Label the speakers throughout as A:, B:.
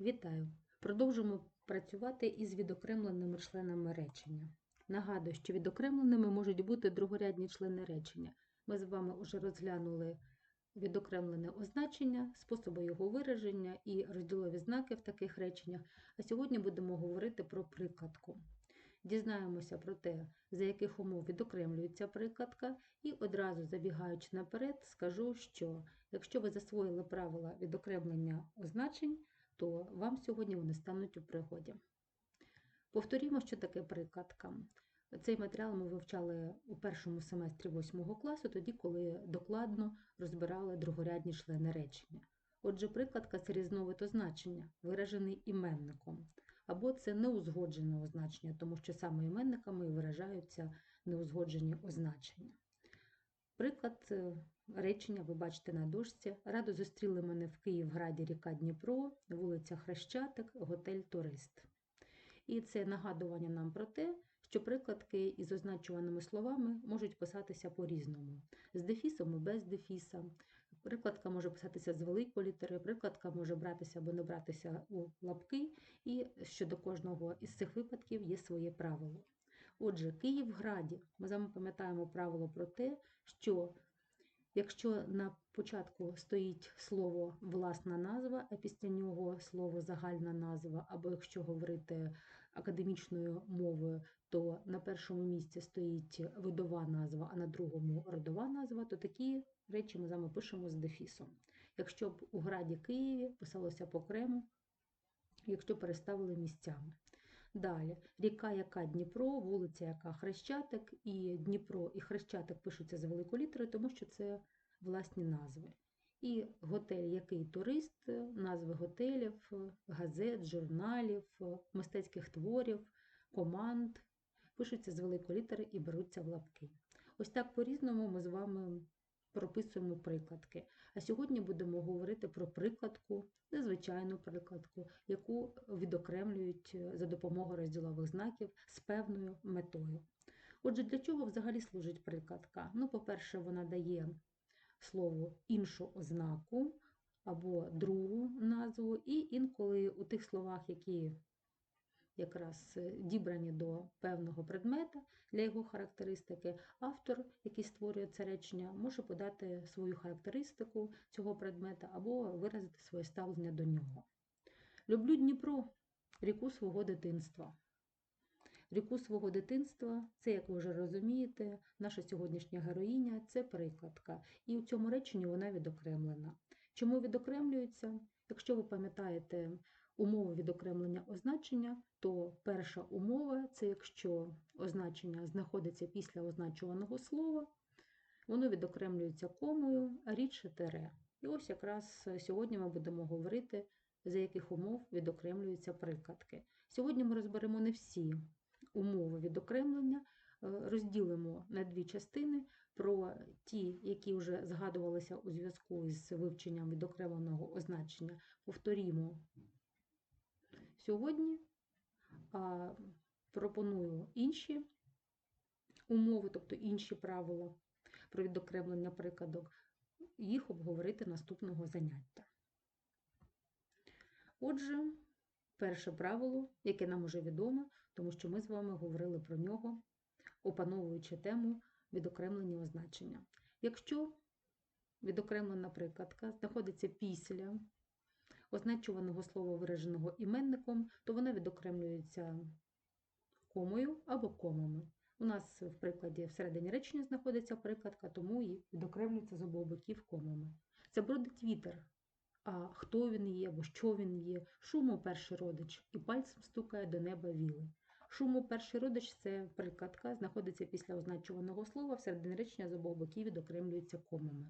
A: Вітаю! Продовжимо працювати із відокремленими членами речення. Нагадую, що відокремленими можуть бути другорядні члени речення. Ми з вами вже розглянули відокремлене означення, способи його вираження і розділові знаки в таких реченнях. А сьогодні будемо говорити про прикладку. Дізнаємося про те, за яких умов відокремлюється прикладка, і одразу забігаючи наперед, скажу, що якщо ви засвоїли правила відокремлення означень, то вам сьогодні вони стануть у пригоді. Повторімо, що таке прикладка. Цей матеріал ми вивчали у першому семестрі 8 класу, тоді, коли докладно розбирали другорядні члени речення. Отже, прикладка це різновид означення, виражений іменником, або це неузгоджене означення, тому що саме іменниками виражаються неузгоджені означення. Приклад е, речення ви бачите на дошці. Радо зустріли мене в Київграді ріка Дніпро, вулиця Хрещатик, готель Турист. І це нагадування нам про те, що прикладки із означуваними словами можуть писатися по-різному. З дефісом і без дефіса. Прикладка може писатися з великої літери, прикладка може братися або не братися у лапки, і щодо кожного із цих випадків є своє правило. Отже, Київграді ми з вами пам'ятаємо правило про те, що якщо на початку стоїть слово власна назва, а після нього слово загальна назва, або якщо говорити академічною мовою, то на першому місці стоїть видова назва, а на другому родова назва, то такі речі ми з вами пишемо з дефісом. Якщо б у граді Києві писалося по крему, якщо переставили місцями. Далі, ріка, яка Дніпро, вулиця, яка Хрещатик, і Дніпро і Хрещатик пишуться з великої літери, тому що це власні назви. І готель, який турист, назви готелів, газет, журналів, мистецьких творів, команд пишуться з великої літери і беруться в лапки. Ось так по-різному ми з вами прописуємо прикладки. А сьогодні будемо говорити про прикладку, незвичайну прикладку, яку відокремлюють за допомогою розділових знаків з певною метою. Отже, для чого взагалі служить прикладка? Ну, по-перше, вона дає слово іншу ознаку або другу назву, і інколи у тих словах, які якраз дібрані до певного предмета для його характеристики, автор, який створює це речення, може подати свою характеристику цього предмета або виразити своє ставлення до нього. Люблю Дніпро, ріку свого дитинства. Ріку свого дитинства, це, як ви вже розумієте, наша сьогоднішня героїня це прикладка. І у цьому реченні вона відокремлена. Чому відокремлюється? Якщо ви пам'ятаєте умови відокремлення означення, то перша умова це якщо означення знаходиться після означуваного слова, воно відокремлюється комою, а рідше тере. І ось якраз сьогодні ми будемо говорити, за яких умов відокремлюються прикладки. Сьогодні ми розберемо не всі умови відокремлення, розділимо на дві частини про ті, які вже згадувалися у зв'язку із вивченням відокремленого означення. Повторімо сьогодні, а пропоную інші умови, тобто інші правила про відокремлення прикладок, їх обговорити наступного заняття. Отже, перше правило, яке нам уже відомо, тому що ми з вами говорили про нього, опановуючи тему відокремлення означення. Якщо відокремлена прикладка знаходиться після означуваного слова, вираженого іменником, то вона відокремлюється комою або комами. У нас в прикладі всередині речення знаходиться прикладка, тому і відокремлюється з обох боків комами. Це бродить вітер. А хто він є, або що він є, шуму перший родич і пальцем стукає до неба віли. Шуму перший родич це прикладка, знаходиться після означуваного слова, всередині речення з обох боків відокремлюється комами.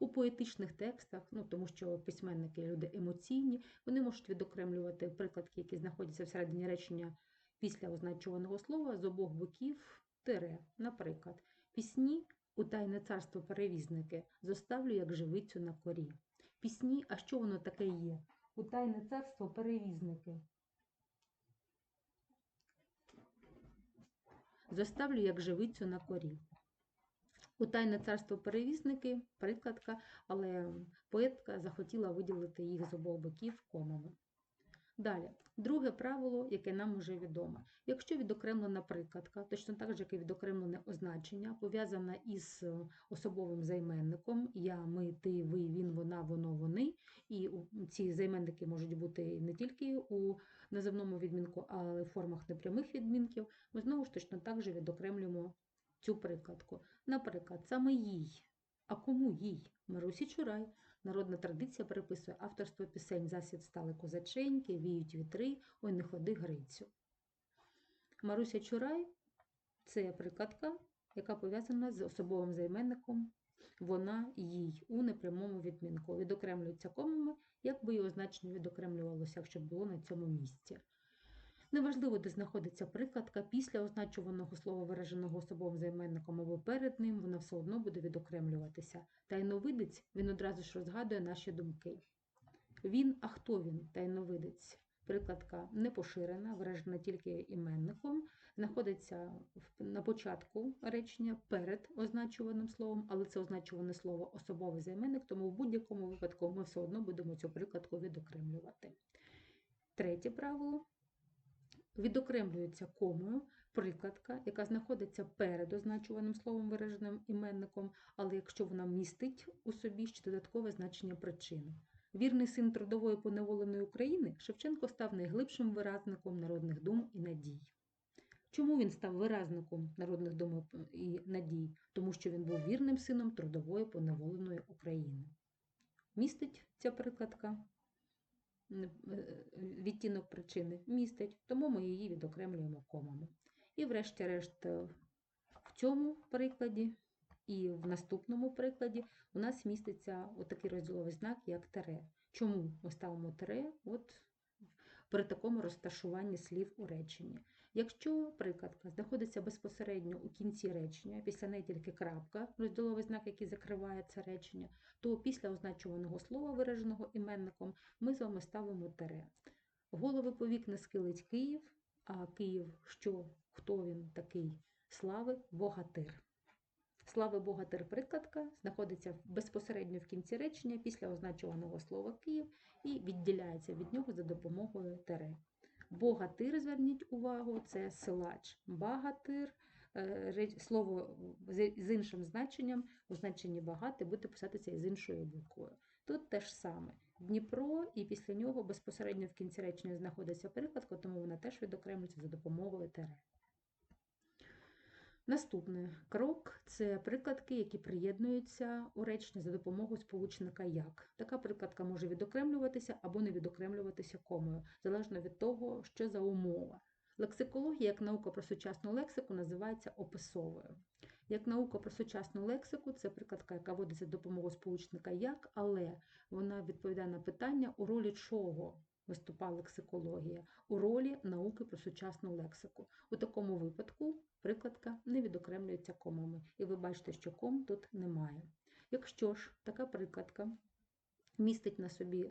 A: У поетичних текстах, ну тому що письменники люди емоційні, вони можуть відокремлювати прикладки, які знаходяться всередині речення після означуваного слова з обох боків тире. Наприклад, пісні у тайне царство перевізники зоставлю як живицю на корі. Пісні, а що воно таке є? У тайне царство перевізники. Зоставлю як живицю на корі. У тайне царство перевізники, прикладка, але поетка захотіла виділити їх з обох боків комами. Далі, друге правило, яке нам уже відомо. Якщо відокремлена прикладка, точно так же, як і відокремлене означення, пов'язана із особовим займенником я, ми, ти, ви, він, вона, воно, вони, і ці займенники можуть бути не тільки у називному відмінку, але й в формах непрямих відмінків, ми знову ж точно так же відокремлюємо цю прикладку. Наприклад, саме їй. А кому їй? Марусі Чурай. Народна традиція переписує авторство пісень Засід стали козаченьки, віють вітри, ой не ходи Грицю. Маруся Чурай це прикладка, яка пов'язана з особовим займенником вона, їй у непрямому відмінку. Відокремлюються комами, як би його значення відокремлювалося, якщо було на цьому місці. Неважливо, де знаходиться прикладка, після означуваного слова, вираженого особовим займенником або перед ним, вона все одно буде відокремлюватися. Тайновидець він одразу ж розгадує наші думки. Він, а хто він, тайновидець? Прикладка не поширена, виражена тільки іменником, знаходиться на початку речення перед означуваним словом, але це означуване слово особовий займенник, тому в будь-якому випадку ми все одно будемо цю прикладку відокремлювати. Третє правило відокремлюється комою прикладка, яка знаходиться перед означуваним словом, вираженим іменником, але якщо вона містить у собі ще додаткове значення причини. Вірний син трудової поневоленої України Шевченко став найглибшим виразником народних дум і надій. Чому він став виразником народних дум і надій? Тому що він був вірним сином трудової поневоленої України. Містить ця прикладка відтінок причини містить, тому ми її відокремлюємо комами. І врешті-решт е, в цьому прикладі і в наступному прикладі у нас міститься отакий розділовий знак, як тере. Чому ми ставимо тере? от при такому розташуванні слів у реченні? Якщо прикладка знаходиться безпосередньо у кінці речення, після неї тільки крапка, розділовий знак, який закриває це речення, то після означуваного слова, вираженого іменником, ми з вами ставимо тире. Голови повік не скилить Київ, а Київ що, хто він такий? Слави Богатир. Слави Богатир прикладка знаходиться безпосередньо в кінці речення після означуваного слова Київ і відділяється від нього за допомогою тире. Богатир, зверніть увагу, це силач. Багатир е, слово з іншим значенням, у значенні багати буде писатися із іншою буквою. Тут те ж саме. Дніпро, і після нього безпосередньо в кінці речення знаходиться прикладка, тому вона теж відокремлюється за допомогою тире. Наступний крок це прикладки, які приєднуються у речення за допомогою сполучника як. Така прикладка може відокремлюватися або не відокремлюватися комою, залежно від того, що за умова. Лексикологія, як наука про сучасну лексику, називається описовою. Як наука про сучасну лексику, це прикладка, яка вводиться за допомогою сполучника як, але вона відповідає на питання, у ролі чого виступає лексикологія, у ролі науки про сучасну лексику. У такому випадку прикладка не відокремлюється комами, і ви бачите, що ком тут немає. Якщо ж така прикладка містить на собі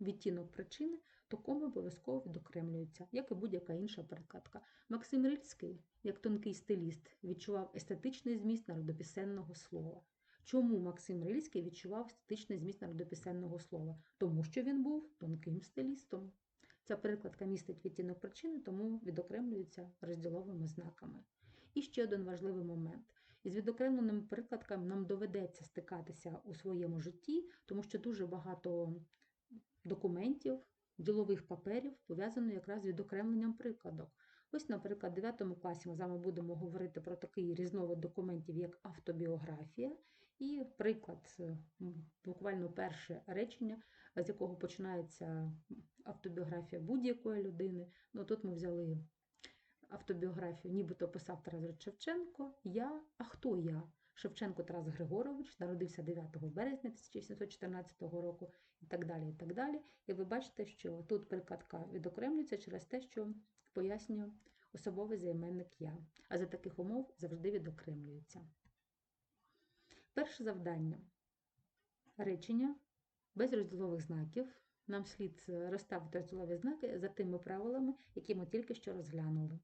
A: відтінок причини, то коми обов'язково відокремлюються, як і будь-яка інша прикладка. Максим Рильський, як тонкий стиліст, відчував естетичний зміст народопісенного слова. Чому Максим Рильський відчував естетичний зміст народопісенного слова? Тому що він був тонким стилістом. Ця прикладка містить відтінок причини, тому відокремлюється розділовими знаками. І ще один важливий момент. Із відокремленими прикладками нам доведеться стикатися у своєму житті, тому що дуже багато документів, ділових паперів пов'язано якраз з відокремленням прикладок. Ось, наприклад, в 9 класі ми з вами будемо говорити про такий різновид документів, як автобіографія, і приклад, е, буквально перше речення, з якого починається автобіографія будь-якої людини. Ну, тут ми взяли автобіографію, нібито писав Тарас Шевченко. Я, а хто я? Шевченко Тарас Григорович народився 9 березня 1714 року і так далі. І так далі. І ви бачите, що тут прикладка відокремлюється через те, що пояснює особовий займенник я. А за таких умов завжди відокремлюється. Перше завдання. Речення без розділових знаків. Нам слід е, розставити розділові знаки за тими правилами, які ми тільки що розглянули.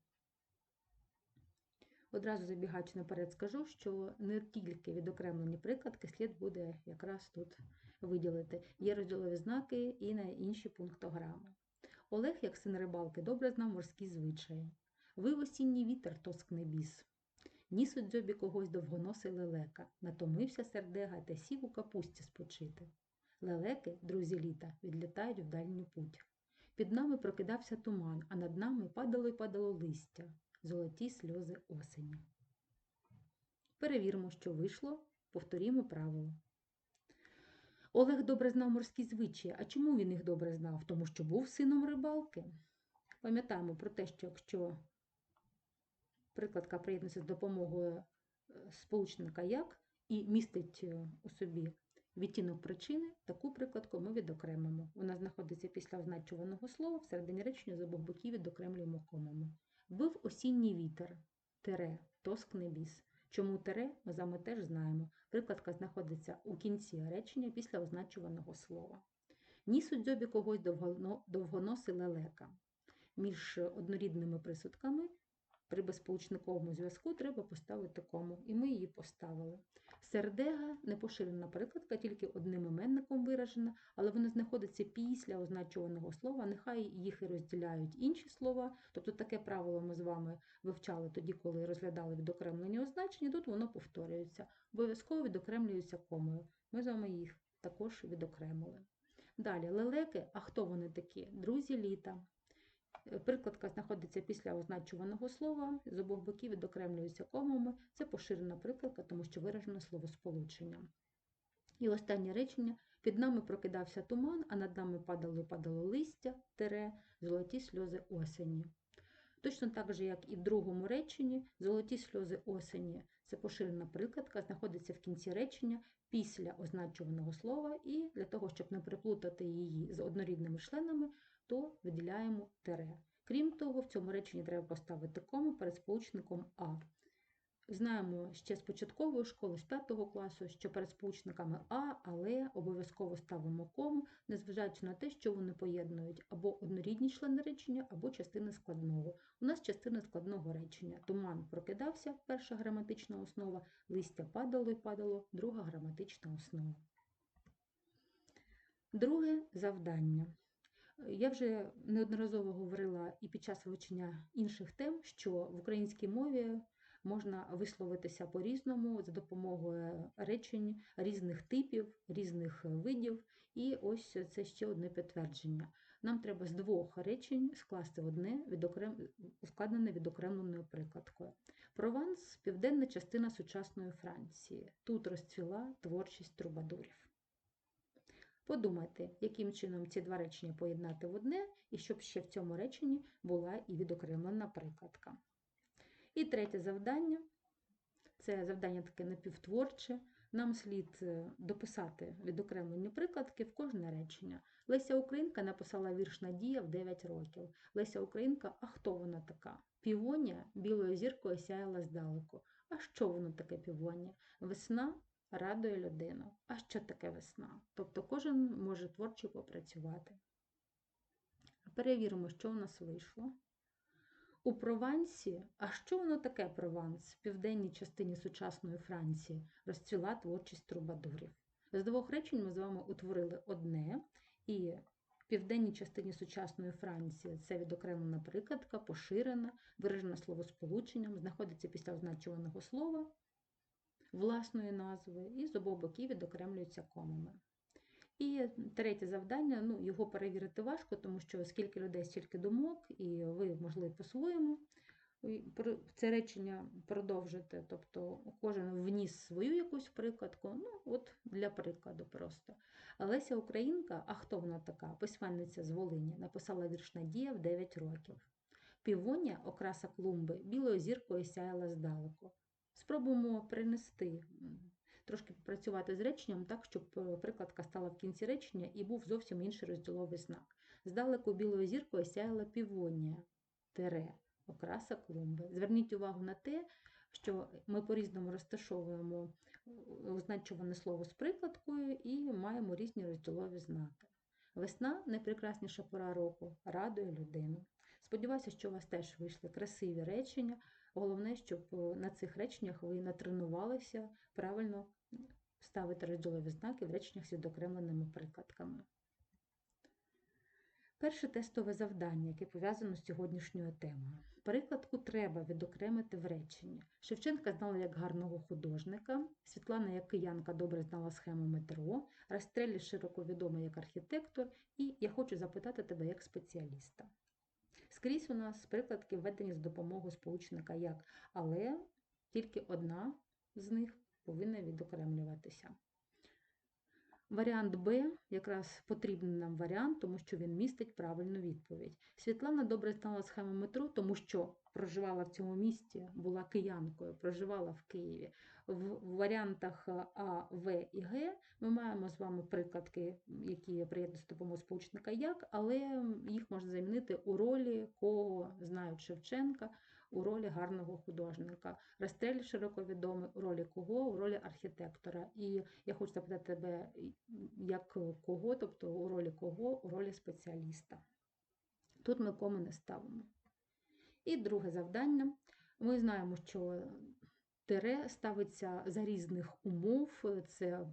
A: Одразу забігаючи наперед, скажу, що не тільки відокремлені прикладки слід буде якраз тут виділити. Є розділові знаки і на інші пунктограми. Олег, як син рибалки, добре знав морські звичаї. Вив осінній вітер тоскне біс. Ніс у дзьобі когось довгоносий лелека, натомився сердега та сів у капусті спочити. Лелеки, друзі літа, відлітають в дальню путь. Під нами прокидався туман, а над нами падало й падало листя, золоті сльози осені. Перевіримо, що вийшло, повторімо правило. Олег добре знав морські звичаї. А чому він їх добре знав? Тому що був сином рибалки. Пам'ятаємо про те, що якщо прикладка приєднується з допомогою е, сполучника як і містить е, у собі відтінок причини, таку прикладку ми відокремимо. Вона знаходиться після означуваного слова, всередині речення з обох боків відокремлюємо комами. Бив осінній вітер, тере, тоскне біс. Чому тере, ми з вами теж знаємо. Прикладка знаходиться у кінці речення після означуваного слова. Ніс у дзьобі когось довгоно- довгоносий лелека. Між однорідними присудками при безполучниковому зв'язку треба поставити кому, і ми її поставили. Сердега непоширена прикладка, тільки одним іменником виражена, але вона знаходиться після означуваного слова. Нехай їх і розділяють інші слова. Тобто таке правило ми з вами вивчали тоді, коли розглядали відокремлені означення. Тут воно повторюється. Обов'язково відокремлюється комою. Ми з вами їх також відокремили. Далі лелеки, а хто вони такі? Друзі літа. Прикладка знаходиться після означуваного слова, з обох боків відокремлюється комами. Це поширена прикладка, тому що виражено словосполученням. І останнє речення. Під нами прокидався туман, а над нами падало падало листя, тере, золоті сльози осені. Точно так же, як і в другому реченні, золоті сльози осені це поширена прикладка, знаходиться в кінці речення після означуваного слова, і для того, щоб не приплутати її з однорідними членами, то виділяємо тере. Крім того, в цьому реченні треба поставити кому перед сполучником А. Знаємо ще з початкової школи, з 5 класу, що перед сполучниками А, але обов'язково ставимо кому, незважаючи на те, що вони поєднують або однорідні члени речення, або частини складного. У нас частина складного речення. Туман прокидався, перша граматична основа, листя падало і падало, друга граматична основа. Друге завдання. Я вже неодноразово говорила і під час вивчення інших тем, що в українській мові можна висловитися по-різному за допомогою речень різних типів, різних видів. І ось це ще одне підтвердження. Нам треба з двох речень скласти одне відокрем... складене відокремленою прикладкою. Прованс південна частина сучасної Франції. Тут розцвіла творчість трубадурів. Подумайте, яким чином ці два речення поєднати в одне, і щоб ще в цьому реченні була і відокремлена прикладка. І третє завдання це завдання таке напівтворче. Нам слід е, дописати відокремлені прикладки в кожне речення. Леся Українка написала вірш Надія в 9 років. Леся Українка, а хто вона така? Півонія білою зіркою сяяла здалеку. А що воно таке півонія? Весна радує людину. А що таке весна? Тобто кожен може творчо попрацювати. Перевіримо, що у нас вийшло. У Провансі, а що воно таке Прованс? В південній частині сучасної Франції розцвіла творчість трубадурів. З двох речень ми з вами утворили одне, і в південній частині сучасної Франції це відокремлена прикладка, поширена, виражена словосполученням, знаходиться після означуваного слова власної назви, і з обох боків відокремлюються комами. І третє завдання, ну, його перевірити важко, тому що скільки людей, стільки думок, і ви, можливо, по-своєму це речення продовжите. Тобто кожен вніс свою якусь прикладку. Ну, от для прикладу просто. Леся Українка, а хто вона така? Письменниця з Волині, написала вірш Надія в 9 років. Півонія, окраса клумби, білою зіркою сяяла здалеку. Спробуємо перенести трошки попрацювати з реченням так, щоб е, прикладка стала в кінці речення і був зовсім інший розділовий знак. Здалеку білою зіркою сяяла півонія, тере, окраса клумби. Зверніть увагу на те, що ми по-різному розташовуємо означуване слово з прикладкою і маємо різні розділові знаки. Весна найпрекрасніша пора року, радує людину. Сподіваюся, що у вас теж вийшли красиві речення. Головне, щоб е, на цих реченнях ви натренувалися правильно ставити розділові знаки в реченнях з відокремленими прикладками. Перше тестове завдання, яке пов'язано з сьогоднішньою темою. Прикладку треба відокремити в реченні. Шевченка знала як гарного художника, Світлана як киянка добре знала схему метро, Растрелі широко відомий як архітектор, і я хочу запитати тебе як спеціаліста. Скрізь у нас прикладки введені з допомогою сполучника як, але тільки одна з них повинна відокремлюватися. Варіант Б якраз потрібний нам варіант, тому що він містить правильну відповідь. Світлана добре знала схему метро, тому що проживала в цьому місті, була киянкою, проживала в Києві. В варіантах А, В і Г ми маємо з вами прикладки, які приєднані з допомогою сполучника як, але їх можна замінити у ролі кого знають Шевченка, у ролі гарного художника. Растрель широко відомий у ролі кого? У ролі архітектора. І я хочу запитати тебе, як кого, тобто у ролі кого, у ролі спеціаліста. Тут ми кому не ставимо. І друге завдання. Ми знаємо, що тире ставиться за різних умов. Це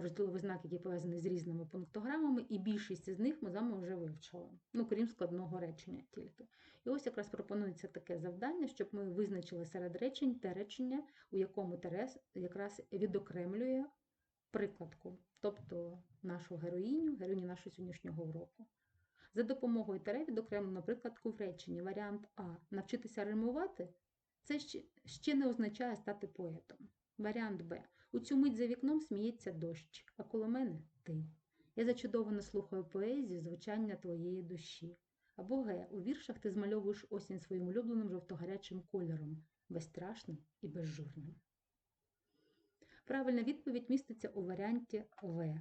A: розділовий знак, який пов'язаний з різними пунктограмами, і більшість з них ми з вами вже вивчили. Ну, крім складного речення тільки. І ось якраз пропонується таке завдання, щоб ми визначили серед речень те речення, у якому терес якраз відокремлює прикладку, тобто нашу героїню, героїню нашого сьогоднішнього уроку. За допомогою тере відокремлено прикладку в реченні. Варіант А. Навчитися римувати це ще не означає стати поетом. Варіант Б. У цю мить за вікном сміється дощ, а коло мене ти. Я зачудовано слухаю поезію звучання твоєї душі. Або Г. У віршах ти змальовуєш осінь своїм улюбленим жовтогарячим кольором, безстрашним і безжурним. Правильна відповідь міститься у варіанті В.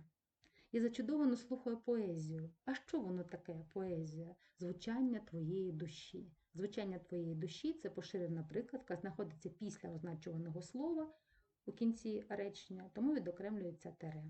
A: Я зачудовано слухаю поезію. А що воно таке, поезія? Звучання твоєї душі. Звучання твоєї душі це поширена прикладка, знаходиться після означуваного слова у кінці речення, тому відокремлюється тере.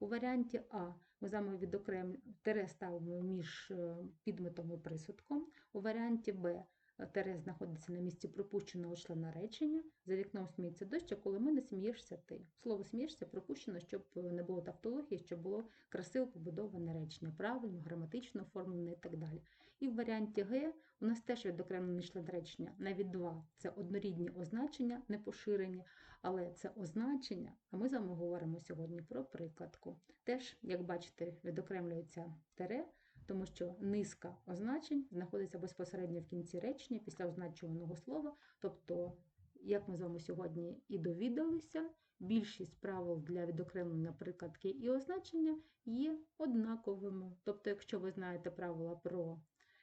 A: У варіанті А ми з вами відокрем... тере ставимо між е, підметом і присудком. У варіанті Б тере знаходиться на місці пропущеного члена речення. За вікном сміється дощ, а коли мене смієшся ти. Слово смієшся пропущено, щоб не було тавтології, щоб було красиво побудоване речення, правильно, граматично оформлене і так далі. І в варіанті Г у нас теж відокремлений член речення. Навіть два це однорідні означення, не поширені, але це означення. А ми з вами говоримо сьогодні про прикладку. Теж, як бачите, відокремлюється тере, тому що низка означень знаходиться безпосередньо в кінці речення після означуваного слова. Тобто, як ми з вами сьогодні і довідалися, більшість правил для відокремлення прикладки і означення є однаковими. Тобто, якщо ви знаєте правила про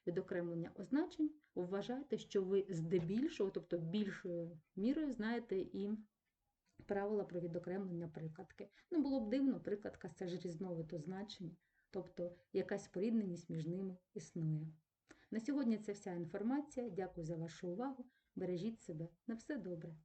A: відокремлення означень, вважайте, що ви здебільшого, тобто більшою мірою, знаєте і правила про відокремлення прикладки. Ну, було б дивно, прикладка це ж різновид означень, тобто якась порідненість між ними існує. На сьогодні це вся інформація. Дякую за вашу увагу. Бережіть себе. На все добре.